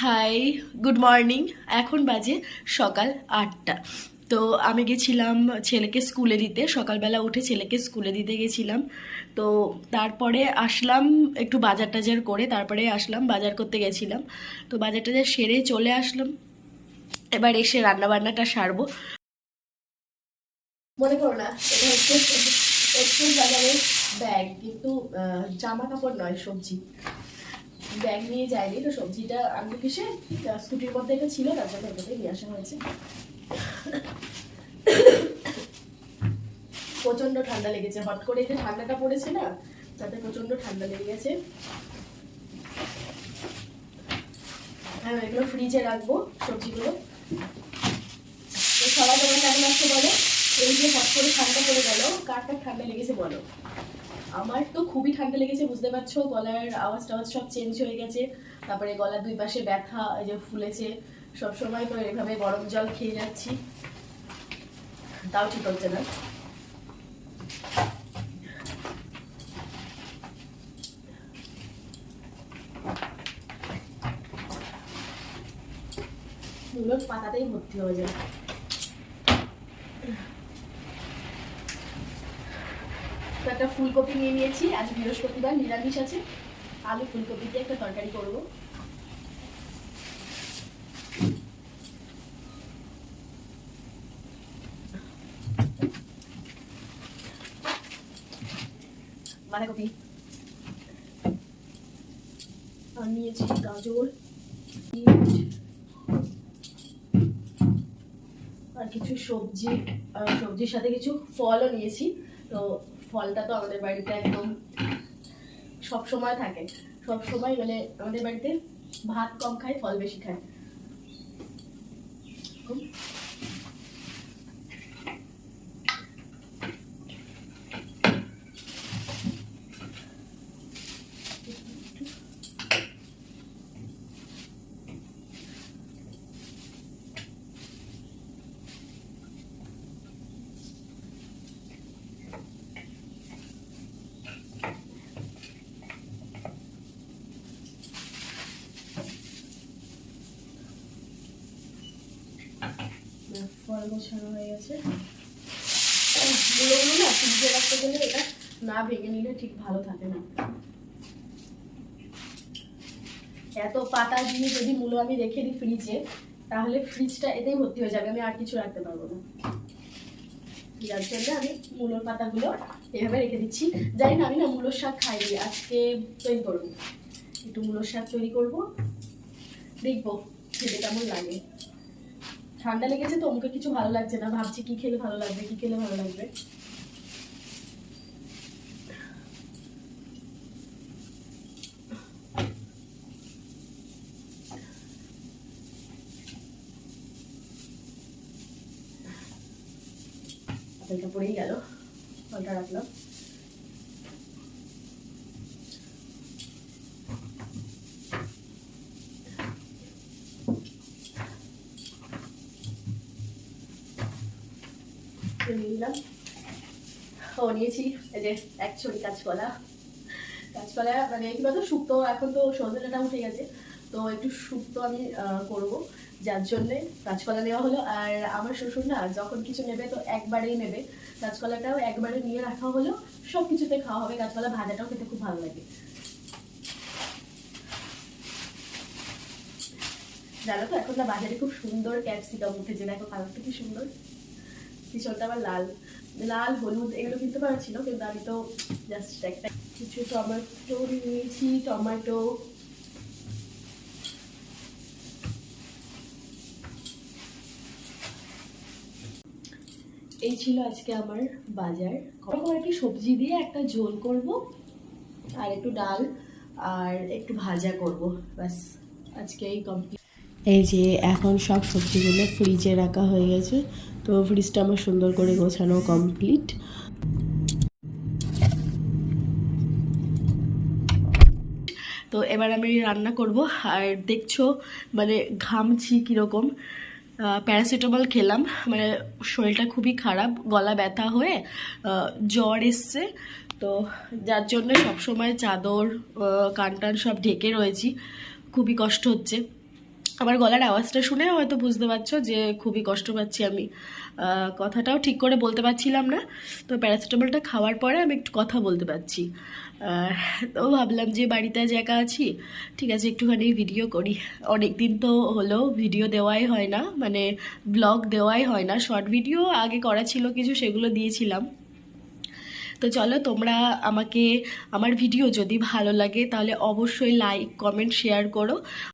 Hi good morning এখন বাজে সকাল আটটা। তো আমি গেছিলাম ছেলেকে স্কুলে দিতে। সকালবেলা উঠে ছেলেকে স্কুলে দিতে গেছিলাম। তো তারপরে আসলাম একটু বাজার টাজার করে, তারপরে আসলাম বাজার করতে গেছিলাম। তো বাজার টাজার সেরে চলে আসলাম। এবার এসে রান্না বান্নাটা সারবো। মনে করো না? এক্সপ্রেস বাজারের ব্যাগ, কিন্তু জামা কাপড় নয়, সবজি। ব্যাগ নিয়ে যায়নি তো সবজিটা আনব কিসে? স্কুটির মধ্যে এটা ছিল, তার জন্য এটাতে নিয়ে আসা হয়েছে। প্রচণ্ড ঠান্ডা লেগেছে। হট করে যে ঠান্ডাটা পড়েছে না, তাতে প্রচণ্ড ঠান্ডা লেগে গেছে। হ্যাঁ এগুলো ফ্রিজে রাখব সবজিগুলো। সবাই তোমার কেমন আছে বলো? এই যে হট করে ঠান্ডা পড়ে গেল, কার ঠান্ডা লেগেছে বলো? আমার তো খুবই ঠান্ডা লেগেছে, বুঝতে পারছ? গলার আওয়াজ টাওয়াজ সব চেঞ্জ হয়ে গেছে। তারপরে গলার দুই পাশে ব্যথা, এই যে ফুলেছে। সব সময় তো এভাবে গরম জল খেয়ে যাচ্ছি। তাও ঠিক হচ্ছে না। পাতাতেই ভর্তি হয়ে যায়। একটা ফুলকপি নিয়ে নিয়েছি। আজ বৃহস্পতিবার নিরামিষ আছে। আলু ফুলকপি দিয়ে একটা তরকারি করব। বাঁধাকপি আর নিয়েছি গাজর আর কিছু সবজি সবজির সাথে কিছু ফলও নিয়েছি। তো ফলটা তো আমাদের বাড়িতে একদম সব সময় থাকে। সব সময় মানে আমাদের বাড়িতে ভাত কম খায়, ফল বেশি খায়। ফল গোছানো হয়ে গেছে। মুলোগুলো না ফ্রিজে রাখতে গেলে এটা না ভেঙে নিলে ঠিক ভালো থাকে না। এত পাতা দিয়ে যদি মূলো আমি রেখে দিই ফ্রিজে, তাহলে ফ্রিজটা এতেই ভর্তি হয়ে যাবে, আমি আর কিছু রাখতে পারব না। যার জন্য আমি মূলোর পাতাগুলো এভাবে রেখে দিচ্ছি। জানি না, আমি না মূলোর শাক খাইনি, আজকে তৈরি করব। একটু মূলোর শাক তৈরি করব, দেখব খেতে কেমন লাগে। ঠান্ডা লেগেছে তো মুখে কিছু ভালো লাগছে না। ভাবছি কি খেলে ভালো লাগবে, কি খেলে ভালো লাগবে। পড়েই গেল। ফলটা রাখলাম। নিয়ে নিলাম। ও, নিয়েছি। এই যে, এক ছড়ি কাঁচকলা। কাঁচকলা মানে কি বলতো, শুক্তো এখন তো সজনেটা উঠে গেছে, তো একটু শুক্তো আমি করব। যার জন্যে কাঁচকলা নেওয়া হলো। আর আমার শ্বশুর না যখন কিছু নেবে তো একবারেই নেবে। কাঁচকলাটাও একবারে নিয়ে রাখা হলো। সব কিছুতে খাওয়া হবে। কাঁচকলা ভাজাটাও খেতে খুব ভালো লাগে। জানো তো, এখন না বাজারে খুব সুন্দর ক্যাপসিকাম উঠেছে। দেখো, কালারটা কি সুন্দর। পিছনটা আবার লাল লাল, হলুদ, এগুলো কিনতে পারছিল কিন্তু আমি তো জাস্ট একটা কিছু টমেটো নিয়েছি, টমেটো। এই ছিল আজকে আমার বাজার। কখন আর কি, সবজি দিয়ে একটা ঝোল করব, আর একটু ডাল, আর একটু ভাজা করব, ব্যাস আজকে এই কমপ্লিট এই যে এখন সব সবজিগুলো ফ্রিজে রাখা হয়ে গেছে তো ফ্রিজটা আমার সুন্দর করে গোছানো কমপ্লিট তো এবার আমি রান্না করব। আর দেখছ মানে ঘামছি কীরকম। প্যারাসিটামল খেলাম। মানে শরীরটা খুবই খারাপ, গলা ব্যথা হয়ে জ্বর এসছে। তো যার জন্য সবসময় চাদর কান টান সব ঢেকে রয়েছি। খুবই কষ্ট হচ্ছে। আমার গলার আওয়াজটা শুনে হয়তো বুঝতে পারছ যে খুবই কষ্ট পাচ্ছি আমি। কথাটাও ঠিক করে বলতে পারছিলাম না। তো প্যারাসিটামলটা খাওয়ার পরে আমি একটু কথা বলতে পারছি। তো ভাবলাম যে বাড়িতে আজ একা আছি, ঠিক আছে, একটুখানি ভিডিও করি। অনেক দিন তো হলো ভিডিও দেওয়াই হয় না মানে ব্লগ দেওয়াই হয় না। শর্ট ভিডিও আগে করা ছিল কিছু, সেগুলো দিয়েছিলাম। তো চলো, তোমরা আমাকে, আমার ভিডিও যদি ভালো লাগে, তাহলে অবশ্যই লাইক কমেন্ট শেয়ার করো।